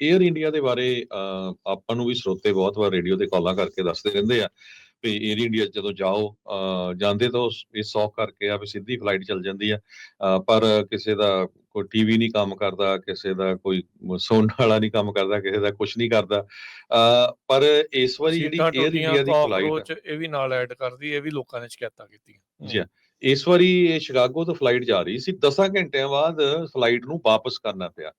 Air India ਦੇ ਬਾਰੇ ਆਪਾਂ ਨੂੰ ਵੀ ਸਰੋਤੇ ਬਹੁਤ ਵਾਰ ਰੇਡੀਓ ਤੇ ਕਾਲਾਂ ਕਰਕੇ ਦੱਸਦੇ ਰਹਿੰਦੇ ਆ ਵੀ 에ਅਰ ਇੰਡੀਆ ਜਦੋਂ ਜਾਓ ਜਾਂਦੇ ਤਾਂ ਇਹ ਸੌਕ ਕਰਕੇ ਆ ਵੀ ਸਿੱਧੀ ਫਲਾਈਟ ਚੱਲ ਜਾਂਦੀ ਆ। ਪਰ ਕਿਸੇ ਦਾ ਕੋਈ ਟੀਵੀ ਨਹੀਂ ਕੰਮ ਕਰਦਾ ਕਿਸੇ ਦਾ ਕੋਈ ਸੌਣ ਵਾਲਾ ਨਹੀਂ ਕੰਮ ਕਰਦਾ ਕਿਸੇ ਦਾ ਕੁਝ ਨਹੀਂ ਕਰਦਾ। ਪਰ ਇਸ ਵਾਰੀ ਜਿਹੜੀ 에ਅਰ ਇੰਡੀਆ ਦੀ ਫਲਾਈਟ ਇਹ ਵੀ ਨਾਲ ਐਡ ਕਰਦੀ ਇਹ ਵੀ ਲੋਕਾਂ ਨੇ ਸ਼ਿਕਾਇਤਾਂ ਕੀਤੀਆਂ। ਜੀ ਇਸ ਵਾਰੀ ਇਹ ਸ਼ਿਕਾਗੋ ਤੋਂ ਫਲਾਈਟ ਜਾ ਰਹੀ ਸੀ। 10 ਘੰਟਿਆਂ ਬਾਅਦ ਫਲਾਈਟ ਨੂੰ ਵਾਪਸ ਕਰਨਾ ਪਿਆ।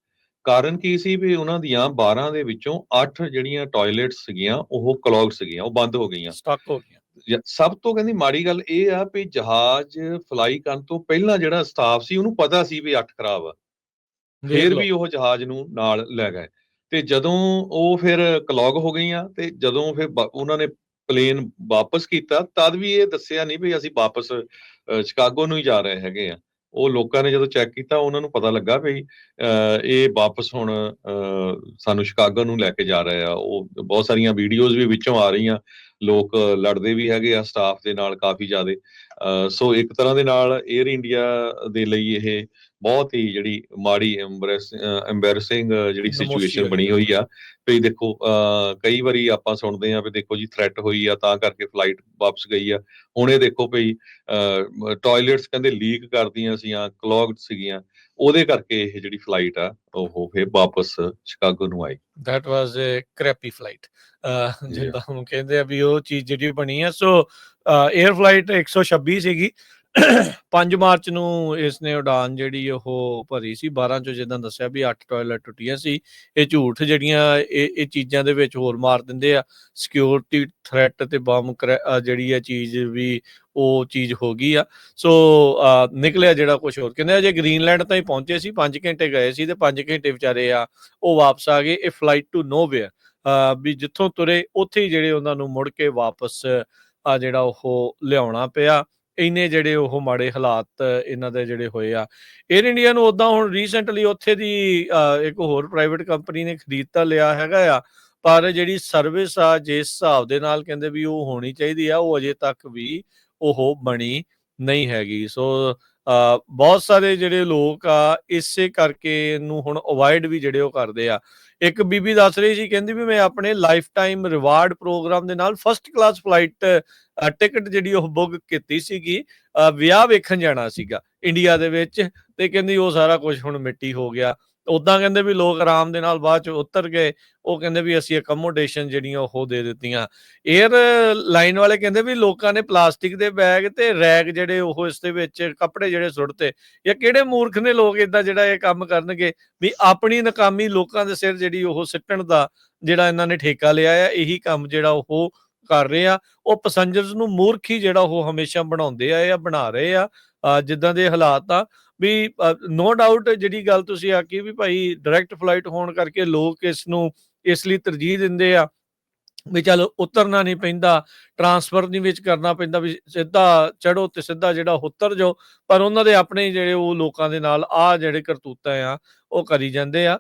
ਕਾਰਨ ਕੀ ਸੀ ਵੀ ਉਹਨਾਂ ਦੀਆਂ 12 ਦੇ ਵਿੱਚੋਂ 8 ਜਿਹੜੀਆਂ ਟਾਇਲਟਸ ਸੀਗੀਆਂ ਉਹ ਕਲੌਗ ਸੀਗੀਆਂ ਉਹ ਬੰਦ ਹੋ ਗਈਆਂ। ਸਟਕ ਹੋ ਗਈਆਂ। ਸਭ ਤੋਂ ਕਹਿੰਦੀ ਮਾੜੀ ਗੱਲ ਇਹ ਆ ਵੀ ਜਹਾਜ਼ ਫਲਾਈ ਕਰਨ ਤੋਂ ਪਹਿਲਾਂ ਜਿਹੜਾ ਸਟਾਫ ਸੀ ਉਹਨੂੰ ਪਤਾ ਸੀ ਵੀ 8 ਖਰਾਬ ਆ। ਫਿਰ। ਵੀ ਉਹ ਜਹਾਜ਼ ਨੂੰ ਨਾਲ ਲੈ ਗਏ। ਤੇ ਜਦੋਂ ਉਹ ਫਿਰ ਕਲੌਗ ਹੋ ਗਈਆਂ ਤੇ ਜਦੋਂ ਫਿਰ ਉਹਨਾਂ ਨੇ ਪਲੇਨ ਵਾਪਸ ਕੀਤਾ ਤਦ ਵੀ ਇਹ ਦੱਸਿਆ ਨਹੀਂ ਵੀ ਅਸੀਂ ਵਾਪਸ ਸ਼ਿਕਾਗੋ ਨੂੰ ਹੀ ਜਾ ਰਹੇ ਹੈਗੇ ਆ। ਉਹ ਲੋਕਾਂ ਨੇ ਜਦੋਂ ਚੈੱਕ ਕੀਤਾ ਉਹਨਾਂ ਨੂੰ ਪਤਾ ਲੱਗਾ ਵੀ ਅ, ਇਹ ਵਾਪਸ ਹੁਣ ਅ, ਸਾਨੂੰ ਸ਼ਿਕਾਗੋ ਨੂੰ ਲੈ ਕੇ ਜਾ ਰਹੇ ਆ। ਉਹ ਬਹੁਤ ਸਾਰੀਆਂ ਵੀਡੀਓਜ਼ ਵੀ ਵਿੱਚੋਂ ਆ ਰਹੀਆਂ। ਲੋਕ ਲੜਦੇ ਵੀ ਹੈਗੇ ਆ ਸਟਾਫ ਦੇ ਨਾਲ ਕਾਫੀ ਜ਼ਿਆਦੇ। ਸੋ ਇੱਕ ਤਰ੍ਹਾਂ ਦੇ ਨਾਲ 에ਅਰ ਇੰਡੀਆ ਦੇ ਲਈ ਇਹ ਬਹੁਤ ਹੀ ਜਿਹੜੀ ਮਾੜੀ ਐਮਬੈਰਸਿੰਗ ਜਿਹੜੀ ਸਿਚੁਏਸ਼ਨ ਬਣੀ ਹੋਈ ਆ। ਵੀ ਦੇਖੋ ਕਈ ਵਾਰੀ ਆਪਾਂ ਸੁਣਦੇ ਆ ਵੀ ਦੇਖੋ ਜੀ ਥ੍ਰੈਟ ਹੋਈ ਆ ਤਾਂ ਕਰਕੇ ਫਲਾਈਟ ਵਾਪਸ ਗਈ ਆ। ਹੁਣ ਇਹ ਦੇਖੋ ਭਈ ਟਾਇਲਟਸ ਕਹਿੰਦੇ ਲੀਕ ਕਰਦੀਆਂ ਸੀਆਂ ਕਲੌਗਡ ਸੀਗੀਆਂ। ਉਹਦੇ ਕਰਕੇ ਇਹ ਜਿਹੜੀ ਫਲਾਈਟ ਆ ਉਹ ਫਿਰ ਵਾਪਸ ਸ਼ਿਕਾਗੋ ਨੂੰ ਆਈ that was a crappy flight ਅਹ ਜੀ। ਜਿੱਦਾਂ ਹੁਣ ਕਹਿੰਦੇ ਆ ਵੀ ਉਹ ਚੀਜ਼ ਜਿਹੜੀ ਬਣੀ ਆ ਸੋ 에ਅਰ ਫਲਾਈਟ 126 ਸੀਗੀ 5 ਮਾਰਚ ਨੂੰ ਇਸ ਨੇ ਉਡਾਨ ਜਿਹੜੀ ਉਹ ਭਰੀ ਸੀ 12 ਚੋਂ ਜਿੱਦਾਂ ਦੱਸਿਆ ਵੀ 8 ਟਾਇਲਟ ਟੁੱਟੀਆਂ ਸੀ, ਇਹ ਝੂਠ ਜਿਹੜੀਆਂ ਇਹ ਇਹ ਚੀਜ਼ਾਂ ਦੇ ਵਿੱਚ ਹੋਰ ਮਾਰ ਦਿੰਦੇ ਆ। ਸਿਕਿਉਰਿਟੀ ਥ੍ਰੈਟ ਤੇ ਬੰਬ ਜਿਹੜੀ ਆ ਚੀਜ਼ ਵੀ ਉਹ ਚੀਜ਼ ਹੋ ਗਈ ਆ। ਸੋ ਨਿਕਲਿਆ ਜਿਹੜਾ ਕੁਝ ਹੋਰ, ਕਹਿੰਦੇ ਅਜੇ ਗ੍ਰੀਨਲੈਂਡ ਤਾਂ ਹੀ ਪਹੁੰਚੇ ਸੀ 5 ਘੰਟੇ ਗਏ ਸੀ ਤੇ 5 ਘੰਟੇ ਵਿਚਾਰੇ ਆ, ਉਹ ਵਾਪਸ ਆ ਗਏ, ਇਹ ਫਲਾਈਟ ਟੂ ਨੋਵੇਅਰ ਵੀ ਜਿੱਥੋਂ ਤੁਰੇ, ਉੱਥੇ ਹੀ ਜਿਹੜੇ ਉਹਨਾਂ ਨੂੰ ਮੁੜ ਕੇ ਵਾਪਸ, ਆ ਜਿਹੜਾ ਉਹ ਲਿਆਉਣਾ ਪਿਆ। ਇੰਨੇ ਜਿਹੜੇ ਉਹ ਮਾੜੇ ਹਾਲਾਤ ਇਹਨਾਂ ਦੇ ਜਿਹੜੇ ਹੋਏ ਆ। 에ਅਰ ਇੰਡੀਆ ਨੂੰ ਉਦਾਂ ਹੁਣ ਰੀਸੈਂਟਲੀ ਉੱਥੇ ਦੀ ਅਹ, ਇੱਕ ਹੋਰ ਪ੍ਰਾਈਵੇਟ ਕੰਪਨੀ ਨੇ ਖਰੀਦ ਤਾਂ ਲਿਆ ਹੈਗਾ ਆ ਪਰ ਜਿਹੜੀ ਸਰਵਿਸ ਆ ਜਿਸ ਹਿਸਾਬ ਦੇ ਨਾਲ ਕਹਿੰਦੇ ਵੀ ਉਹ ਹੋਣੀ ਚਾਹੀਦੀ ਆ ਉਹ ਅਜੇ ਤੱਕ ਵੀ ਉਹ ਬਣੀ ਨਹੀਂ ਹੈਗੀ। ਸੋ ਬਹੁਤ ਸਾਰੇ ਜਿਹੜੇ ਲੋਕ ਆ, ਇਸੇ ਕਰਕੇ ਇਹਨੂੰ ਹੁਣ ਅਵੋਇਡ ਵੀ ਜਿਹੜੇ ਉਹ ਕਰਦੇ ਆ। ਇੱਕ ਬੀਬੀ ਦੱਸ ਰਹੀ ਸੀ ਕਹਿੰਦੀ ਵੀ ਮੈਂ ਆਪਣੇ ਲਾਈਫ ਟਾਈਮ ਰਿਵਾਰਡ ਪ੍ਰੋਗਰਾਮ ਦੇ ਨਾਲ ਫਸਟ ਕਲਾਸ ਫਲਾਈਟ ਟਿਕਟ ਜਿਹੜੀ ਉਹ ਬੁੱਕ ਕੀਤੀ ਸੀਗੀ ਵਿਆਹ ਵੇਖਣ ਜਾਣਾ ਸੀਗਾ ਇੰਡੀਆ ਦੇ ਵਿੱਚ। ਤੇ ਕਹਿੰਦੀ ਉਹ ਸਾਰਾ ਕੁਝ ਹੁਣ ਮਿੱਟੀ ਹੋ ਗਿਆ। ਉਦਾਂ ਕਹਿੰਦੇ ਵੀ ਲੋਕ ਆਰਾਮ ਦੇ ਨਾਲ ਬਾਅਦ ਚ ਉਤਰ ਗਏ, ਉਹ ਕਹਿੰਦੇ ਵੀ ਅਸੀਂ ਅਕਮੋਡੇਸ਼ਨ ਜਿਹੜੀਆਂ ਉਹ ਦੇ ਦਿੱਤੀਆਂ। 에ਅਰ ਲਾਈਨ ਵਾਲੇ ਕਹਿੰਦੇ ਵੀ ਲੋਕਾਂ ਨੇ ਪਲਾਸਟਿਕ ਦੇ ਬੈਗ ਤੇ ਰੈਗ ਜਿਹੜੇ ਉਹ ਇਸ ਦੇ ਵਿੱਚ ਕੱਪੜੇ ਜਿਹੜੇ ਸੁੱਟਤੇ, ਜਾਂ ਕਿਹੜੇ ਮੂਰਖ ਨੇ ਲੋਕ ਇਦਾਂ ਜਿਹੜਾ ਇਹ ਕੰਮ ਕਰਨਗੇ ਵੀ ਆਪਣੀ ਨਕਾਮੀ ਲੋਕਾਂ ਦੇ ਸਿਰ ਜਿਹੜੀ ਉਹ ਸਿੱਟਣ ਦਾ ਜਿਹੜਾ ਇਹਨਾਂ ਨੇ ਠੇਕਾ ਲਿਆ ਆ, ਇਹੀ ਕੰਮ ਜਿਹੜਾ ਉਹ ਕਰ ਰਹੇ ਆ। ਉਹ ਪੈਸੰਜਰਸ ਨੂੰ ਮੂਰਖ ਹੀ ਜਿਹੜਾ ਉਹ ਹਮੇਸ਼ਾ ਬਣਾਉਂਦੇ ਆ ਜਾਂ ਬਣਾ ਰਹੇ ਆ ਜਿੱਦਾਂ ਦੇ ਹਾਲਾਤ ਆ। ਵੀ ਨੋ ਡਾਊਟ ਜਿਹੜੀ ਗੱਲ ਤੁਸੀਂ ਆਖੀ ਵੀ ਭਾਈ ਡਾਇਰੈਕਟ ਫਲਾਈਟ ਹੋਣ ਕਰਕੇ ਲੋਕ ਇਸ ਨੂੰ, ਇਸ ਲਈ ਤਰਜੀਹ ਦਿੰਦੇ ਆ ਵੀ ਚਲ ਉਤਰਨਾ ਨਹੀਂ ਪੈਂਦਾ ਟਰਾਂਸਫਰ ਨਹੀਂ ਵਿੱਚ ਕਰਨਾ ਪੈਂਦਾ ਵੀ ਸਿੱਧਾ ਚੜੋ ਤੇ ਸਿੱਧਾ ਜਿਹੜਾ ਉਤਰ ਜਾਓ, ਪਰ ਉਹਨਾਂ ਦੇ ਆਪਣੇ ਜਿਹੜੇ ਉਹ ਲੋਕਾਂ ਦੇ ਨਾਲ ਆ ਜਿਹੜੇ ਕਰਤੂਤਾਂ ਆ, ਉਹ ਕਰੀ ਜਾਂਦੇ ਆ।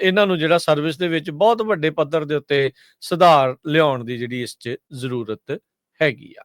ਇਹਨਾਂ ਨੂੰ ਜਿਹੜਾ ਸਰਵਿਸ ਦੇ ਵਿੱਚ ਬਹੁਤ ਵੱਡੇ ਪੱਧਰ ਦੇ ਉੱਤੇ ਸੁਧਾਰ ਲਿਆਉਣ ਦੀ ਜਿਹੜੀ ਇਸ 'ਚ ਜ਼ਰੂਰਤ ਹੈਗੀ ਆ।